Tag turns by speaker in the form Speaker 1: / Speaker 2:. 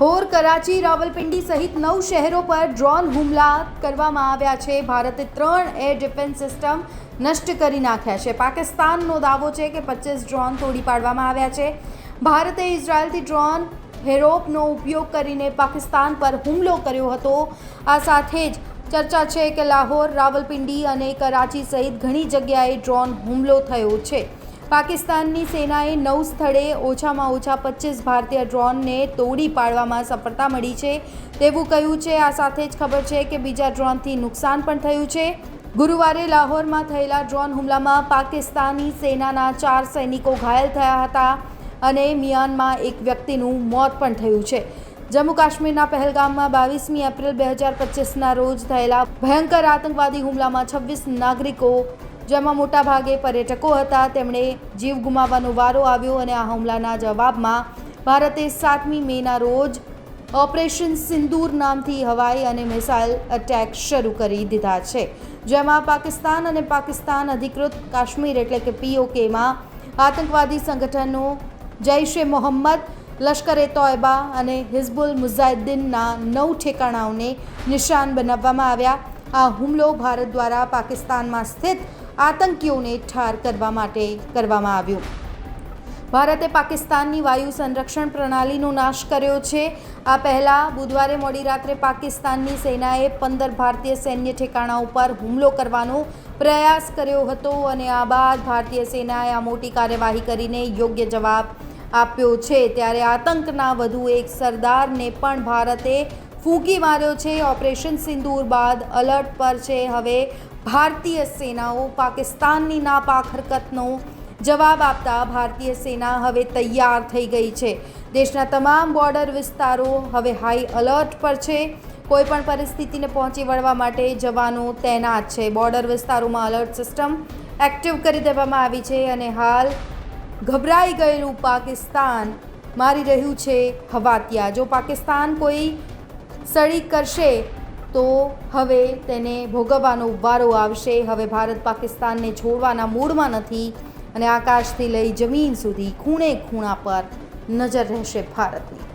Speaker 1: હોર કરાચી, રાવલપિંડી સહિત નવ શહેરો પર ડ્રોન હુમલા કરવામાં આવ્યા છે. ભારતે ત્રણ એર ડિફેન્સ સિસ્ટમ નષ્ટ કરી નાખ્યા છે. પાકિસ્તાનનો દાવો છે કે પચીસ ડ્રોન તોડી પાડવામાં આવ્યા છે. ભારતે ઇઝરાયલથી ડ્રોન હેરોપનો ઉપયોગ કરીને પાકિસ્તાન પર હુમલો કર્યો હતો. આ સાથે જ ચર્ચા છે કે લાહોર, રાવલપિંડી અને કરાચી સહિત ઘણી જગ્યાએ ડ્રોન હુમલો થયો છે. પાકિસ્તાનની સેનાએ નવ સ્થળે ઓછામાં ઓછા પચીસ ભારતીય ડ્રોનને તોડી પાડવામાં સફળતા મળી છે. તેવું કહ્યું છે. આ સાથે જ ખબર છે કે બીજા ડ્રોનથી નુકસાન પણ થયું છે. ગુરુવારે લાહોરમાં થયેલા ડ્રોન હુમલામાં પાકિસ્તાની સેનાના ચાર સૈનિકો ઘાયલ થયા હતા અને મિયાનમાં એક વ્યક્તિનું મોત પણ થયું છે. જમ્મુ કાશ્મીરના પહેલગામમાં બાવીસમી એપ્રિલ બે હજાર પચીસના રોજ થયેલા ભયંકર આતંકવાદી હુમલામાં છવ્વીસ નાગરિકો જેમાં મોટાભાગે પર્યટકો હતા, તેમણે જીવ ગુમાવવાનો વારો આવ્યો અને આ હુમલાના જવાબમાં ભારતે સાતમી મેના રોજ ઓપરેશન સિંદૂર નામથી હવાઈ અને મિસાઇલ અટેક શરૂ કરી દીધા છે. જેમાં પાકિસ્તાન અને પાકિસ્તાન અધિકૃત કાશ્મીર એટલે કે પીઓકેમાં આતંકવાદી સંગઠનો જૈશ એ મોહમ્મદ, લશ્કર એ તોયબા અને હિઝબુલ મુઝાહિદ્દીનના નવ ઠેકાણાઓને નિશાન બનાવવામાં આવ્યા. આ હુમલો ભારત દ્વારા પાકિસ્તાનમાં સ્થિત આતંકીઓને ઠાર કરવા માટે કરવામાં આવ્યું. ભારતે પાકિસ્તાનની વાયુ સંરક્ષણ પ્રણાલીનો નાશ કર્યો છે. આ પહેલાં બુધવારે મોડી રાત્રે પાકિસ્તાનની સેનાએ પંદર ભારતીય સૈન્ય ઠેકાણા ઉપર હુમલો કરવાનો પ્રયાસ કર્યો હતો અને આ બાદ ભારતીય સેનાએ આ મોટી કાર્યવાહી કરીને યોગ્ય જવાબ આપ્યો છે. ત્યારે આતંકના વધુ એક સરદારને પણ ભારતે ફૂંકી માર્યો છે. ઓપરેશન સિંદૂર બાદ અલર્ટ પર છે. હવે ભારતીય સેનાઓ પાકિસ્તાનની નાપાક હરકતનો જવાબ આપતા ભારતીય સેના હવે તૈયાર થઈ ગઈ છે. દેશના તમામ બોર્ડર વિસ્તારો હવે હાઈ અલર્ટ પર છે. કોઈપણ પરિસ્થિતિને પહોંચી વળવા માટે જવાનો તૈનાત છે. બોર્ડર વિસ્તારોમાં અલર્ટ સિસ્ટમ એક્ટિવ કરી દેવામાં આવી છે અને હાલ ગભરાઈ ગયેલું પાકિસ્તાન મારી રહ્યું છે હવાતિયા. જો પાકિસ્તાન કોઈ સળી કરશે તો હવે તેને ભોગવવાનો વારો આવશે. હવે ભારત પાકિસ્તાનને છોડવાના મૂડમાં નથી અને આકાશથી લઈ જમીન સુધી ખૂણે ખૂણા પર નજર રહેશે ભારતની.